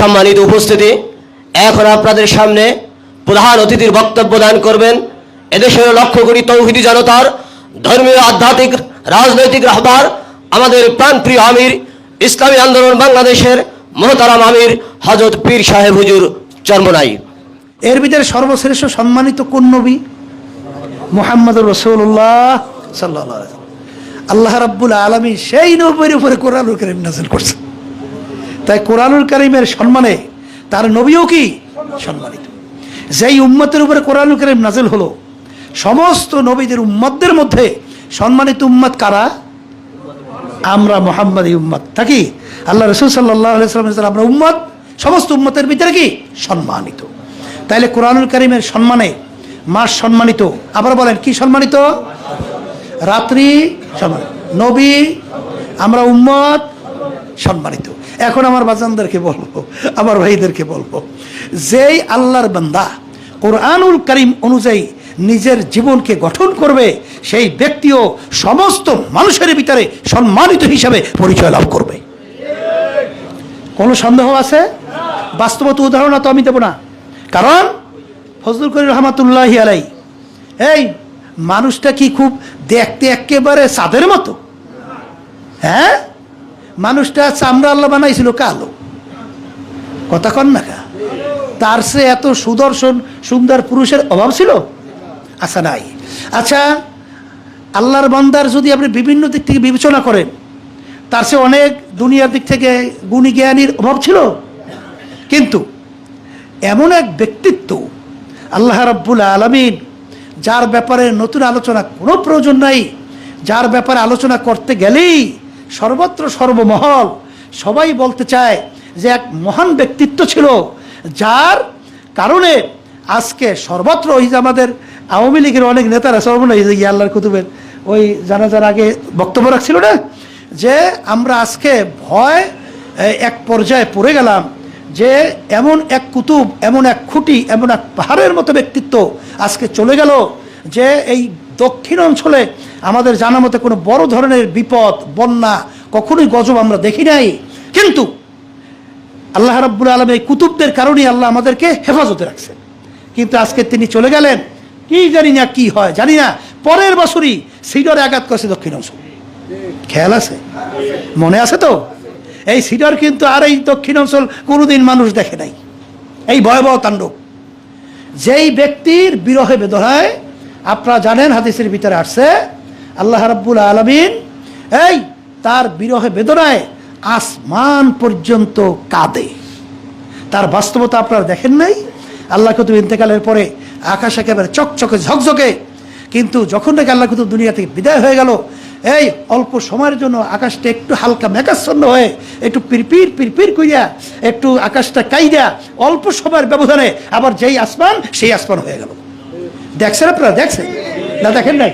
সম্মানিত উপস্থিতি। এখন আপনাদের সামনে প্রধান অতিথির বক্তব্য দান করবেন। এদেশের লক্ষ্য কোটি তৌহিদি জনতার ধর্মীয়, আধ্যাত্মিক, রাজনৈতিক রাহবার আমাদের প্রাণপ্রিয় আমির, ইসলামী আন্দোলন বাংলাদেশের মোহতারাম আমির হজরত পীর সাহেব হুজুর চর্মনাই। এর ভিতরে সর্বশ্রেষ্ঠ সম্মানিত কোন নবী? মোহাম্মদ রসুল্লাহ সাল্লাহ আল্লাহ রাব্বুল আলমী সেই নবীর উপরে নাজিল করছে তাই কোরআনুল করিমের সম্মানে তার নবীও কি সম্মানিত? যেই উম্মতের উপরে কোরআনুল করিম নাজিল হলো, সমস্ত নবীদের উম্মতদের মধ্যে সম্মানিত উম্মত কারা? আমরা মোহাম্মদ উম্মত। থাকি আল্লাহ রসুল সাল্লাহ আমরা উম্মত? সমস্ত উম্মতের ভিতরে কি? সম্মানিত। তাইলে কোরআনুল করিমের সম্মানে মাস সম্মানিত। আবার বলেন, কি সম্মানিত? রাত্রি সম্মানিত। নবী, আমরা উম্মত, সম্মানিত। এখন আমার বাজানদেরকে বলব, আমার ভাইদেরকে বলব, যেই আল্লাহর বান্দা কোরআনুল করিম অনুযায়ী নিজের জীবনকে গঠন করবে, সেই ব্যক্তিও সমস্ত মানুষের ভিতরে সম্মানিত হিসাবে পরিচয় লাভ করবে। কোনো সন্দেহ আছে? বাস্তবত উদাহরণ তো আমি দেব না। কারণ ফজলুল করিম রহমাতুল্লাহি আলাই এই মানুষটা কি খুব দেখতে একেবারে চাঁদের মতো? হ্যাঁ? মানুষটা চামড়া আল্লাহ বানাইছিল কালো। কথা কন না তার সে এত সুদর্শন, সুন্দর পুরুষের অভাব ছিল? আচ্ছা নাই। আচ্ছা আল্লাহর বান্দার যদি আপনি বিভিন্ন দিক থেকে বিবেচনা করেন, তার সে অনেক দুনিয়ার দিক থেকে গুণী জ্ঞানীর অভাব ছিল? কিন্তু এমন এক ব্যক্তিত্ব আল্লাহ রাব্বুল আলমিন, যার ব্যাপারে নতুন আলোচনা কোনো প্রয়োজন নাই, যার ব্যাপারে আলোচনা করতে গেলেই সর্বত্র সর্বমহল সবাই বলতে চায় যে এক মহান ব্যক্তিত্ব ছিল, যার কারণে আজকে সর্বত্র ওই যে আমাদের আওয়ামী লীগের অনেক নেতারা সর্বনা এই যে আল্লাহর কুতুবের, ওই জানাজার আগে বক্তব্য রাখছিল না? যে আমরা আজকে ভয় এক পর্যায়ে পড়ে গেলাম যে এমন এক কুতুব, এমন এক খুঁটি, এমন এক পাহাড়ের মতো ব্যক্তিত্ব আজকে চলে গেল যে এই দক্ষিণ অঞ্চলে আমাদের জানা মতে কোনো বড় ধরনের বিপদ, বন্যা কখনোই গজব আমরা দেখি নাই। কিন্তু আল্লাহ রাব্বুল আলম এই কুতুবদের কারণেই আল্লাহ আমাদেরকে হেফাজতে রাখছেন। কিন্তু আজকে তিনি চলে গেলেন। কি জানি না কি হয়, জানি না। পরের বছরই সিডরে আঘাত করছে দক্ষিণ অঞ্চল। খেয়াল আছে? মনে আছে তো? এই সিডর কিন্তু আর এই দক্ষিণ অঞ্চল কোনোদিন মানুষ দেখে নাই। এই ভয়াবহ তাণ্ডব। যেই ব্যক্তির বিরহে বেদনায় আপনারা জানেন হাদিসের ভিতরে আসছে, আল্লাহ রাব্বুল আলমিন এই তার বিরহে বেদনায় আসমান পর্যন্ত কাঁদে। তার বাস্তবতা আপনারা দেখেন নাই? আল্লাহ কুতুব ইন্তেকালের পরে আকাশ একেবারে চকচকে, ঝকঝকে, কিন্তু যখন নাকি আল্লাহ কুতুব দুনিয়া থেকে বিদায় হয়ে গেল, এই অল্প সময়ের জন্য আকাশটা একটু হালকা মেঘাচ্ছন্ন হয়ে একটু পিরপির পিরপির কইয়া একটু আকাশটা কাইদা অল্প সময়ের ব্যবধানে আবার যেই আসমান, সেই আসমান হয়ে গেল। দেখছেন আপনারা? দেখছেন? না দেখেন নাই?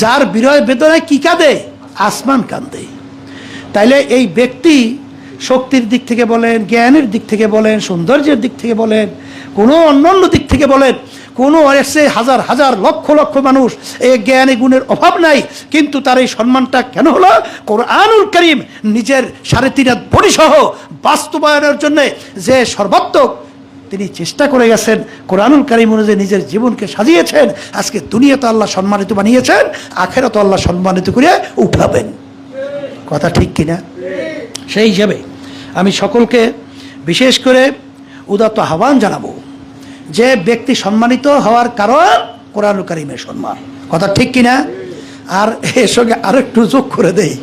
যার বিরয় বেদনায় কি কাঁদে? আসমান কান্দে তাইলে এই ব্যক্তি শক্তির দিক থেকে বলেন, জ্ঞানের দিক থেকে বলেন, সৌন্দর্যের দিক থেকে বলেন, কোনো অন্যান্য দিক থেকে বলেন, কোনো এসে হাজার হাজার, লক্ষ লক্ষ মানুষ এই জ্ঞানী গুণের অভাব নাই, কিন্তু তার এই সম্মানটা কেন হলো? কোরআনুল করিম নিজের সাড়ে তিন হাত বাস্তবায়নের জন্যে যে সর্বাত্মক তিনি চেষ্টা করে গেছেন, কোরআনুল করিম অনুযায়ী নিজের জীবনকে সাজিয়েছেন, আজকে দুনিয়াতে আল্লাহ সম্মানিত বানিয়েছেন, আখেরাত আল্লাহ সম্মানিত করে উঠাবেন। কথা ঠিক কিনা? সেই হিসাবে আমি সকলকে বিশেষ করে উদাত্ত আহ্বান জানাব যে ব্যক্তি সম্মানিত হওয়ার কারণ কোরআন করিমের সম্মান। কথা ঠিক কিনা? আর এর সঙ্গে আরেকটু যোগ করে দেই।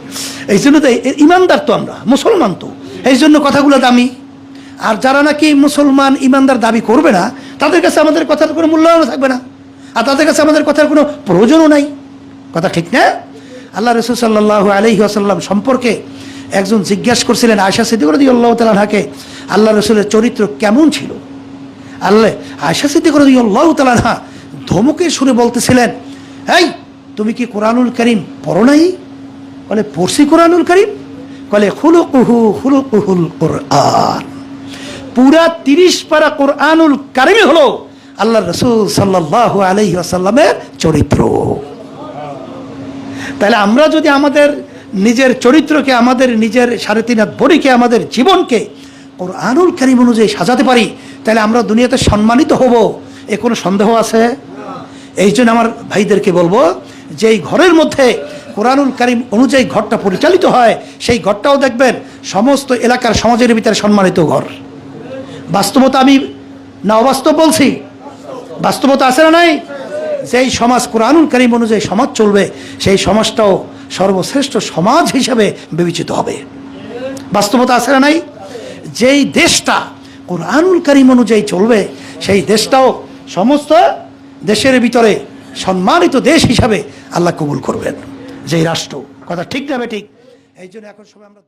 এই জন্য তো ইমানদার তো আমরা, মুসলমান তো। এই জন্য কথাগুলো দামি। আর যারা নাকি মুসলমান ইমানদার দাবি করবে না, তাদের কাছে আমাদের কথার কোনো মূল্যায়ন থাকবে না। আর তাদের কাছে আমাদের কথার কোনো প্রয়োজনও নাই। কথা ঠিক না? আল্লাহ রসুল সাল্লাহ আলহি আসাল্লাম সম্পর্কে একজন জিজ্ঞাসা করছিলেন আয়সা সিদ্দিক রদি আল্লাহ তালাহাকে আল্লাহ রসুলের চরিত্র কেমন ছিল? আল্লাহ আয়সা সিদ্দিক রদি আল্লাহ তালাহা ধমকে সুরে বলতেছিলেন, এই, তুমি কি কোরআনুল করিম পড়ো নাই? বলে, পড়ছি কোরআনুল করিম। বলে হুলু কুহু হুলু কুহুল কোরআন। পুরা তিরিশ পারা কোরআনুল কারিমই হলো আল্লাহ রসুল সাল্লাহ আলহি আসাল্লামের চরিত্র। তাহলে আমরা যদি আমাদের নিজের চরিত্রকে, আমাদের নিজের সাড়ে তিন হাত বড়িকে, আমাদের জীবনকে কোরআনুল কারিম অনুযায়ী সাজাতে পারি, তাহলে আমরা দুনিয়াতে সম্মানিত হব। এ কোনো সন্দেহ আছে? এই জন্য আমার ভাইদেরকে বলব যে এই ঘরের মধ্যে কোরআনুল কারিম অনুযায়ী ঘরটা পরিচালিত হয়, সেই ঘরটাও দেখবেন সমস্ত এলাকার সমাজের ভিতরে সম্মানিত ঘর। বাস্তবতা আমি না অবাস্তব বলছি। বাস্তবতা আছে না নাই? যেই সমাজ কোরআনুল কারিম অনুযায়ী সমাজ চলবে, সেই সমাজটাও সর্বশ্রেষ্ঠ সমাজ হিসাবে বিবেচিত হবে। বাস্তবতা আছে না নাই? যেই দেশটা কোরআনুল কারিম অনুযায়ী চলবে, সেই দেশটাও সমস্ত দেশের ভিতরে সম্মানিত দেশ হিসাবে আল্লাহ কবুল করবেন। যেই রাষ্ট্র, কথা ঠিক না ঠিক? এই জন্য এখন সবাই আমরা